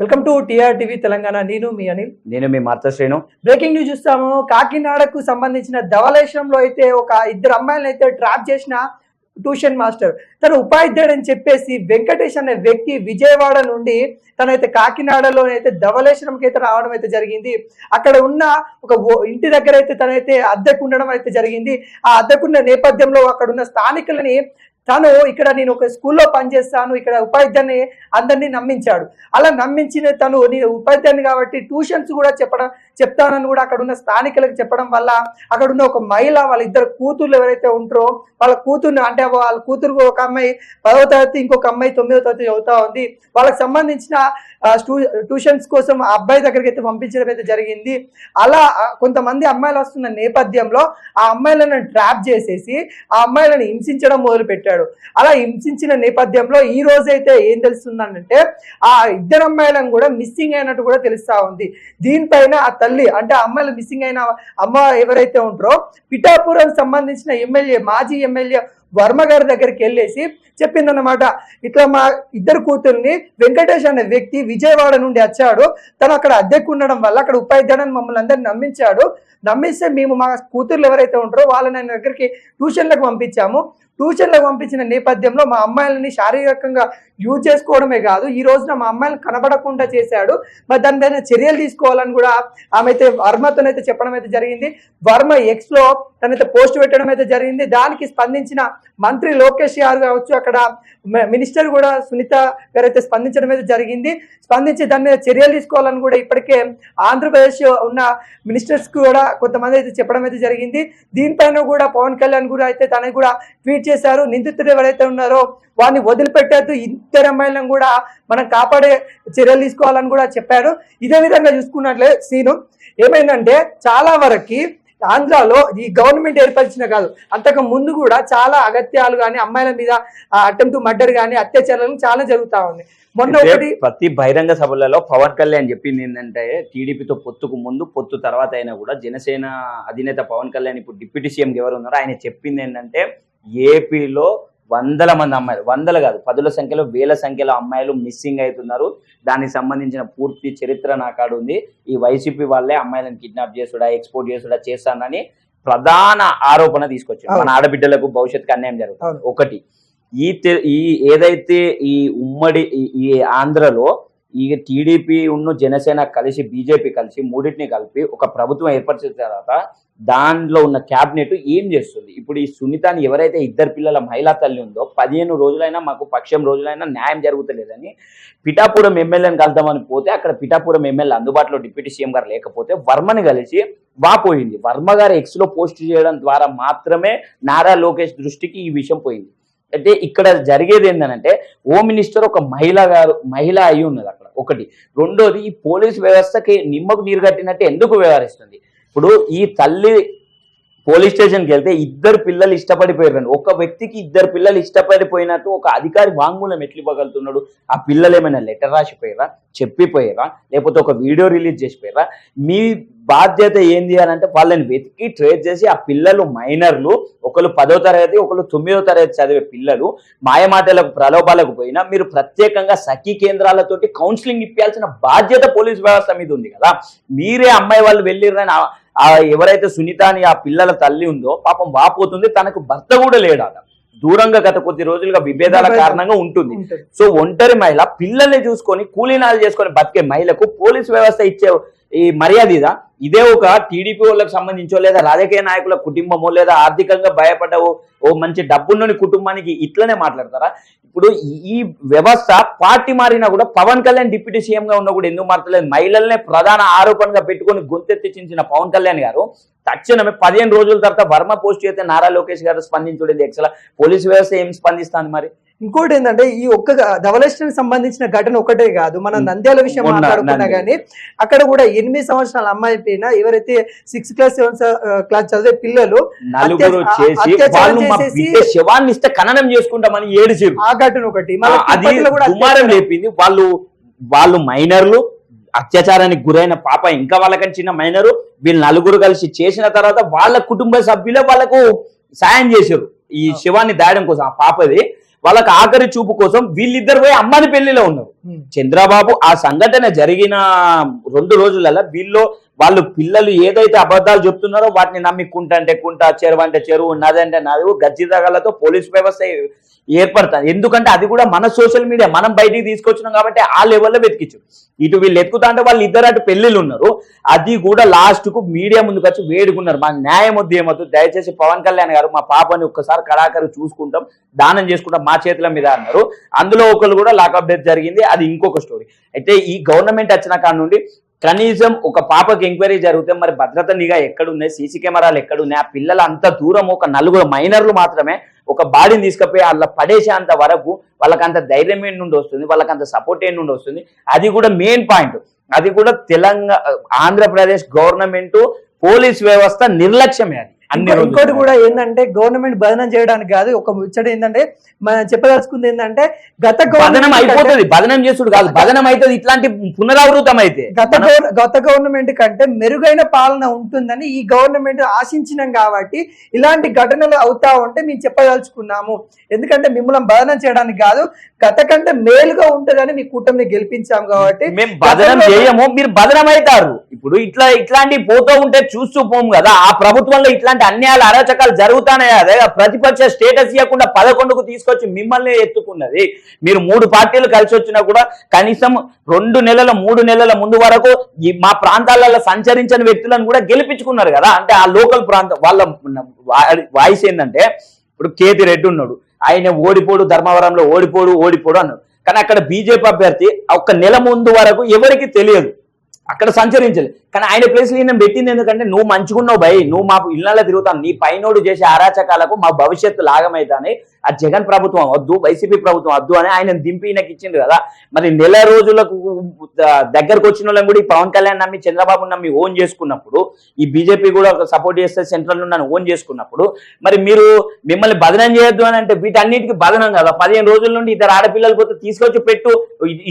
Welcome to TR TV Telangana. నేను మీ అనిల్. నేను మీ మార్త శ్రేణు బ్రేకింగ్ న్యూస్ చూస్తాము. కాకినాడకు సంబంధించిన ధవలేశ్వరంలో అయితే ఒక ఇద్దరు అమ్మాయిలను అయితే ట్రాప్ చేసిన ట్యూషన్ మాస్టర్. తను ఉపాధ్యాయుడు అని చెప్పేసి వెంకటేష్ అనే వ్యక్తి విజయవాడ నుండి తనైతే కాకినాడలో అయితే ధవలేశ్వరంకి అయితే రావడం అయితే జరిగింది. అక్కడ ఉన్న ఒక ఇంటి దగ్గర అయితే తనైతే అద్దెకు ఉండడం అయితే జరిగింది. ఆ అద్దెకున్న నేపథ్యంలో అక్కడ ఉన్న స్థానికులని తను ఇక్కడ నేను ఒక స్కూల్లో పనిచేస్తాను ఇక్కడ ఉపాధ్యాయుని అందరినీ నమ్మించాడు. అలా నమ్మించిన తను నేను ఉపాధ్యాయుని కాబట్టి ట్యూషన్స్ కూడా చెప్పడం చెప్తానని కూడా అక్కడ ఉన్న స్థానికులకు చెప్పడం వల్ల అక్కడ ఉన్న ఒక మహిళ వాళ్ళ ఇద్దరు కూతుర్లు ఎవరైతే ఉంటారో వాళ్ళ కూతుర్ని అంటే వాళ్ళ కూతురు ఒక అమ్మాయి పదవ తరగతి ఇంకొక అమ్మాయి తొమ్మిదవ తరగతి చదువుతా ఉంది. వాళ్ళకి సంబంధించిన ట్యూషన్స్ కోసం ఆ అబ్బాయి దగ్గరికి అయితే పంపించడం అయితే జరిగింది. అలా కొంతమంది అమ్మాయిలు వస్తున్న నేపథ్యంలో ఆ అమ్మాయిలను ట్రాప్ చేసేసి ఆ అమ్మాయిలను హింసించడం మొదలు పెట్టాడు అలా హింసించిన నేపథ్యంలో ఈ రోజైతే ఏం తెలుస్తుందంటే ఆ ఇద్దరు అమ్మాయిలను కూడా మిస్సింగ్ అయినట్టు కూడా తెలుస్తా ఉంది. దీనిపైన ఆ తల్లి అంటే అమ్మాయిలు మిస్సింగ్ అయిన అమ్మ ఎవరైతే ఉంటారో పిఠాపురం సంబంధించిన ఎమ్మెల్యే మాజీ ఎమ్మెల్యే వర్మ గారి దగ్గరికి వెళ్ళేసి చెప్పిందన్నమాట. ఇట్లా మా ఇద్దరు కూతుర్ని వెంకటేష్ అనే వ్యక్తి విజయవాడ నుండి వచ్చాడు. తను అక్కడ అద్దెకు ఉండడం వల్ల అక్కడ ఉపాధ్యాయుని మమ్మల్ని అందరిని నమ్మించాడు. నమ్మిస్తే మేము మా కూతుర్లు ఎవరైతే ఉంటారో వాళ్ళని ఆయన దగ్గరికి ట్యూషన్లకు పంపించాము. ట్యూషన్లకు పంపించిన నేపథ్యంలో మా అమ్మాయిలని శారీరకంగా యూజ్ చేసుకోవడమే కాదు ఈ రోజున మా అమ్మాయిలను కనబడకుండా చేశాడు. మరి దాని మీద చర్యలు తీసుకోవాలని కూడా ఆమె అయితే వర్మతోనైతే చెప్పడం అయితే జరిగింది. వర్మ ఎక్స్లో తనైతే పోస్ట్ పెట్టడం అయితే జరిగింది. దానికి స్పందించిన మంత్రి లోకేష్ గారు కావచ్చు అక్కడ మినిస్టర్ కూడా సునీత గారు అయితే స్పందించడం అయితే జరిగింది. స్పందించి దాని మీద చర్యలు తీసుకోవాలని కూడా ఇప్పటికే ఆంధ్రప్రదేశ్ ఉన్న మినిస్టర్స్ కూడా కొంతమంది అయితే చెప్పడం అయితే జరిగింది. దీనిపైన కూడా పవన్ కళ్యాణ్ కూడా అయితే తనకి కూడా ట్వీట్ చేశారు? నిందితుడు ఎవరైతే ఉన్నారో వాడిని వదిలిపెట్టద్దు. ఇద్దరు అమ్మాయిలను కూడా మనం కాపాడే చర్యలు తీసుకోవాలని కూడా చెప్పారు ఇదే విధంగా చూసుకున్నట్లే సీను. ఏమైందంటే చాలా వరకు ఆంధ్రాలో ఈ గవర్నమెంట్ ఏర్పరిచిన కాదు అంతకు ముందు కూడా చాలా అగత్యాలు కానీ అమ్మాయిల మీద అటెంప్ట్ మర్డర్ కానీ అత్యాచారాలు చాలా జరుగుతా ఉంది. మొన్న ఒకటి ప్రతి బహిరంగ సభలలో పవన్ కళ్యాణ్ చెప్పింది ఏంటంటే టీడీపీతో పొత్తుకు ముందు పొత్తు తర్వాత అయినా కూడా జనసేన అధినేత పవన్ కళ్యాణ్ ఇప్పుడు డిప్యూటీ సీఎం ఎవరు ఉన్నారో ఆయన చెప్పింది ఏంటంటే ఏపీలో వందల మంది అమ్మాయిలు వందలు కాదు పదుల సంఖ్యలో వేల సంఖ్యలో అమ్మాయిలు మిస్సింగ్ అవుతున్నారు. దానికి సంబంధించిన పూర్తి చరిత్ర నా కాడ ఉంది. ఈ వైసీపీ వాళ్ళే అమ్మాయిలను కిడ్నాప్ చేసుడా ఎక్స్పోర్ట్ చేసుడా చేస్తానని ప్రధాన ఆరోపణ తీసుకొచ్చారు. మన ఆడబిడ్డలకు భవిష్యత్తుకు అన్యాయం జరుగుతుంది. ఒకటి ఈ ఈ ఏదైతే ఈ ఉమ్మడి ఈ ఆంధ్రలో ఈ టీడీపీ ఉన్న జనసేన కలిసి బీజేపీ కలిసి మూడింటిని కలిపి ఒక ప్రభుత్వం ఏర్పరిచిన తర్వాత దానిలో ఉన్న క్యాబినెట్ ఏం చేస్తుంది? ఇప్పుడు ఈ సునీతాని ఎవరైతే ఇద్దరు పిల్లల మహిళా తల్లి ఉందో పదిహేను రోజులైనా మాకు పక్షం రోజులైనా న్యాయం జరుగుతలేదని పిఠాపురం ఎమ్మెల్యేని కలుద్దామని పోతే అక్కడ పిఠాపురం ఎమ్మెల్యే అందుబాటులో డిప్యూటీ సీఎం గారు లేకపోతే వర్మని కలిసి వాపోయింది వర్మ గారు ఎక్స్లో పోస్ట్ చేయడం ద్వారా మాత్రమే నారా లోకేష్ దృష్టికి ఈ విషయం పోయింది. అంటే ఇక్కడ జరిగేది ఏంటంటే హోమ్ మినిస్టర్ ఒక మహిళ గారు మహిళ అయి ఉన్నది అక్కడ ఒకటి. రెండోది ఈ పోలీస్ వ్యవస్థకి నిమ్మకు నీరు కట్టినట్టు ఎందుకు వ్యవహరిస్తుంది? ఇప్పుడు ఈ తల్లి పోలీస్ స్టేషన్కి వెళ్తే ఇద్దరు పిల్లలు ఇష్టపడిపోయారు ఒక వ్యక్తికి ఇద్దరు పిల్లలు ఇష్టపడిపోయినట్టు ఒక అధికారి వాంగ్మూలం ఎట్లు ఇవ్వగలుగుతున్నాడు ఆ పిల్లలు ఏమైనా లెటర్ రాసిపోయారా? చెప్పిపోయారా? లేకపోతే ఒక వీడియో రిలీజ్ చేసిపోయారా? మీ బాధ్యత ఏంది అని అంటే వాళ్ళని వెతికి ట్రేస్ చేసి ఆ పిల్లలు మైనర్లు ఒకరు పదో తరగతి ఒకరు తొమ్మిదో తరగతి చదివే పిల్లలు మాయమాటలకు ప్రలోభాలకు పోయినా మీరు ప్రత్యేకంగా సఖీ కేంద్రాలతోటి కౌన్సిలింగ్ ఇప్పాల్సిన బాధ్యత పోలీస్ వ్యవస్థ మీద ఉంది కదా. మీరే అమ్మాయి వాళ్ళు ఆ ఎవరైతే సునీత అని ఆ పిల్లల తల్లి ఉందో పాపం వాపోతుంది తనకు భర్త కూడా లేడాట. దూరంగా గత కొద్ది రోజులుగా విభేదాల కారణంగా ఉంటుంది. ఉంటుంది. సో ఒంటరి మహిళ పిల్లల్ని చూసుకొని కూలీనాలు చేసుకొని బతికే మహిళకు పోలీస్ వ్యవస్థ ఇచ్చే ఈ మర్యాద ఇదా? ఇదే ఒక టీడీపీ వాళ్ళకి సంబంధించో లేదా రాజకీయ నాయకుల కుటుంబమో లేదా ఆర్థికంగా భయపడ్డ ఓ- మంచి డబ్బున్నని కుటుంబానికి ఇట్లనే మాట్లాడతారా? ఇప్పుడు ఈ- వ్యవస్థ పార్టీ మారినా కూడా పవన్ కళ్యాణ్ డిప్యూటీ సీఎంగా ఉన్నా కూడా ఎందుకు మారతలేదు మహిళల్నే ప్రధాన ఆరోపణగా పెట్టుకొని గొంతెత్తించిన పవన్ కళ్యాణ్ గారు తక్షణమే పదిహేను రోజుల తర్వాత వర్మ పోస్ట్ చేస్తే నారా లోకేష్ గారు స్పందించుడేది ఎక్సల పోలీస్ వ్యవస్థ ఏం స్పందిస్తాను మరి ఇంకోటి ఏంటంటే ఈ ఒక్క ధవలేశ్వరానికి సంబంధించిన ఘటన ఒకటే కాదు మనం. నంద్యాల విషయం మాట్లాడుకున్నా. గానీ అక్కడ కూడా ఎనిమిది సంవత్సరాల అమ్మాయి పైన ఎవరైతే సిక్స్త్ క్లాస్ సెవెంత్ క్లాస్ చదివే పిల్లలు శవాన్ని ఇస్తే ఖననం చేసుకుంటామని ఏడిచిరు ఆ ఘటన ఒకటి. లేపింది వాళ్ళు వాళ్ళు మైనర్లు అత్యాచారానికి గురైన పాప ఇంకా వాళ్ళకని చిన్న మైనరు వీళ్ళు నలుగురు కలిసి చేసిన తర్వాత వాళ్ళ కుటుంబ సభ్యులే వాళ్ళకు సాయం చేశారు. ఈ శివాన్ని దాయడం కోసం ఆ పాపది వాళ్ళకి ఆఖరి చూపు కోసం వీళ్ళిద్దరు పోయి అమ్మని పెళ్ళిలో ఉన్నారు. చంద్రబాబు ఆ సంఘటన జరిగిన రెండు రోజులలో వీళ్ళు వాళ్ళు పిల్లలు ఏదైతే అబద్ధాలు చెప్తున్నారో వాటిని నమ్మి కుంట అంటే కుంట చెరువు అంటే చెరువు నది అంటే నది గజ్జి తగలతో పోలీస్ వ్యవస్థ ఏర్పడుతుంది ఎందుకంటే అది కూడా మన సోషల్ మీడియా మనం బయటికి తీసుకొచ్చినాం కాబట్టి ఆ లెవెల్లో వెతికిచ్చు ఇటు వీళ్ళు ఎత్తుకుతా అంటే వాళ్ళు ఇద్దరు అటు పెళ్ళిళ్ళు ఉన్నారు. అది కూడా లాస్ట్కు మీడియా ముందుకు వచ్చి వేడుకున్నారు. మాకు న్యాయం వద్దు ఏమొద్దు దయచేసి పవన్ కళ్యాణ్ గారు మా పాపని ఒక్కసారి కళాకారు చూసుకుంటాం దానం చేసుకుంటాం మా చేతుల మీద అన్నారు. అందులో ఒకరు కూడా లాకప్ డెత్ జరిగింది. అది ఇంకొక స్టోరీ. అయితే ఈ గవర్నమెంట్ వచ్చిన కాడ నుండి కనీసం ఒక పాపకి ఎంక్వైరీ జరిగితే మరి భద్రత నిఘా ఎక్కడున్నాయి? సీసీ కెమెరాలు ఎక్కడున్నాయి? ఆ పిల్లలు అంత దూరం ఒక నలుగురు మైనర్లు మాత్రమే ఒక బాడీని తీసుకుపోయి అలా పడేసేంత వరకు వాళ్ళకంత ధైర్యం ఏంటి నుండి వస్తుంది? వాళ్ళకంత సపోర్ట్ ఏంటి నుండి వస్తుంది? అది కూడా మెయిన్ పాయింట్ అది కూడా తెలంగాణ ఆంధ్రప్రదేశ్ గవర్నమెంట్ పోలీస్ వ్యవస్థ నిర్లక్ష్యమే అది. ఇంకోటి. కూడా ఏంటంటే గవర్నమెంట్ బదనం చేయడానికి కాదు ఒక ముచ్చట ఏంటంటే మనం చెప్పదలుచుకుంది ఏంటంటే గత బదనం అయిపోతుంది బదనం చేసుడు కాదు బదనం అవుతుంది ఇట్లాంటి పునరావృతం అయితే. గత గత గవర్నమెంట్ కంటే మెరుగైన పాలన ఉంటుందని ఈ గవర్నమెంట్ ఆశించినాం కాబట్టి ఇలాంటి ఘటనలు అవుతా ఉంటే మేము చెప్పదలుచుకున్నాము. ఎందుకంటే మిమ్మల్ని బదనం చేయడానికి కాదు గత కంటే మేలుగా ఉంటుందని మీ కూటమిని గెలిపించాం కాబట్టి మేము బదనం గతంలో- చేయము మీరు బదనం అవుతారు. ఇప్పుడు ఇట్లా ఇట్లాంటి పోతూ ఉంటే చూస్తూ పోము కదా ఆ ప్రభుత్వంలో ఇట్లాంటి అన్యాయాలు అరాచకాలు జరుగుతానయా అదే ప్రతిపక్ష స్టేటస్ ఇవ్వకుండా పదకొండుకు తీసుకొచ్చి మిమ్మల్ని ఎత్తుకున్నది. మీరు మూడు పార్టీలు కలిసి వచ్చినా కూడా కనీసం రెండు నెలల మూడు నెలల ముందు వరకు మా ప్రాంతాలలో సంచరించని వ్యక్తులను కూడా గెలిపించుకున్నారు కదా. అంటే ఆ లోకల్ ప్రాంతం వాళ్ళ వాయిస్ ఏంటంటే ఇప్పుడు కేతి రెడ్డి ఉన్నాడు. ఆయన ఓడిపోడు ధర్మవరంలో ఓడిపోడు ఓడిపోడు అన్నాడు. కానీ అక్కడ బీజేపీ అభ్యర్థి ఒక్క నెల ముందు వరకు ఎవరికి తెలియదు. అక్కడ సంచరించాలి కానీ ఆయన ప్లేస్ ఈయన పెట్టింది ఎందుకంటే నువ్వు మంచుకున్నావు భయ్ నువ్వు మా ఇళ్ళలో తిరుగుతాను నీ పైనోడు చేసే అరాచకాలకు మా భవిష్యత్తు లాగమైతాని ఆ జగన్ ప్రభుత్వం వద్దు వైసీపీ ప్రభుత్వం వద్దు అని ఆయన దింపి ఈయనకి ఇచ్చిండు కదా. మరి నెల రోజులకు దగ్గరకు వచ్చిన వాళ్ళని కూడా ఈ పవన్ కళ్యాణ్ నమ్మి చంద్రబాబు నమ్మి ఓన్ చేసుకున్నప్పుడు ఈ బీజేపీ కూడా సపోర్ట్ చేస్తే సెంట్రల్ నుండి ఓన్ చేసుకున్నప్పుడు మరి మీరు మిమ్మల్ని బదనం చేయొద్దు అని అంటే వీటన్నిటికీ బదనం కదా. పదిహేను రోజుల నుండి ఇద్దరు ఆడపిల్లలు పోతే తీసుకొచ్చి పెట్టు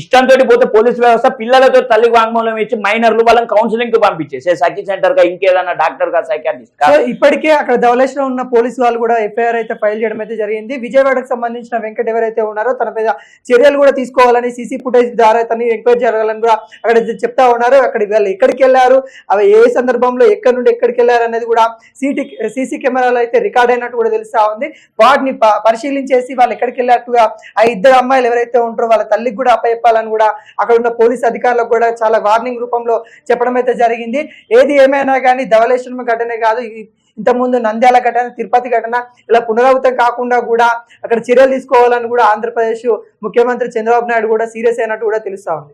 ఇష్టంతో పోతే పోలీస్ వ్యవస్థ పిల్లలతో తల్లికి వాంగ్మూలం ఇచ్చి మైనర్లు వాళ్ళని కౌన్సిలింగ్కి పంపించేసే సఖీ సెంటర్గా ఇంకేదన్నా డాక్టర్గా సైకాట్రిస్ట్ ఇప్పటికే అక్కడ ధవలేశ్వరం ఉన్న పోలీసు వాళ్ళు కూడా ఎఫ్ఐఆర్ అయితే ఫైల్ చేయడం అయితే జరిగింది. విజయవాడకు సంబంధించిన వెంకట్ ఎవరైతే ఉన్నారో తన మీద చర్యలు కూడా తీసుకోవాలని సీసీ ఫుటేజ్ ద్వారా తను ఎంక్వైరీ జరగాలని కూడా అక్కడ చెప్తా ఉన్నారు. అక్కడ వాళ్ళు ఎక్కడికి వెళ్ళారు? అవి ఏ సందర్భంలో ఎక్కడి నుండి ఎక్కడికి వెళ్ళారు అనేది కూడా సీటీ సీసీ కెమెరాలు అయితే రికార్డ్ అయినట్టు కూడా తెలుస్తా ఉంది. వాటిని ప- పరిశీలించేసి వాళ్ళు ఎక్కడికి వెళ్ళినట్టుగా ఆ ఇద్దరు అమ్మాయిలు ఎవరైతే ఉంటారో వాళ్ళ తల్లికి కూడా అప్పచెప్పాలని కూడా అక్కడ ఉన్న పోలీస్ అధికారులకు కూడా చాలా వార్నింగ్ రూపంలో చెప్పడం అయితే జరిగింది. ఏది ఏమైనా కానీ ధవలేశ్వరం ఘటనే కాదు ఇంతకుముందు నంద్యాల ఘటన తిరుపతి ఘటన ఇలా పునరావృతం కాకుండా కూడా అక్కడ చర్యలు తీసుకోవాలని కూడా ఆంధ్రప్రదేశ్ ముఖ్యమంత్రి చంద్రబాబు నాయుడు కూడా సీరియస్ అయినట్టు కూడా తెలుస్తా ఉంది.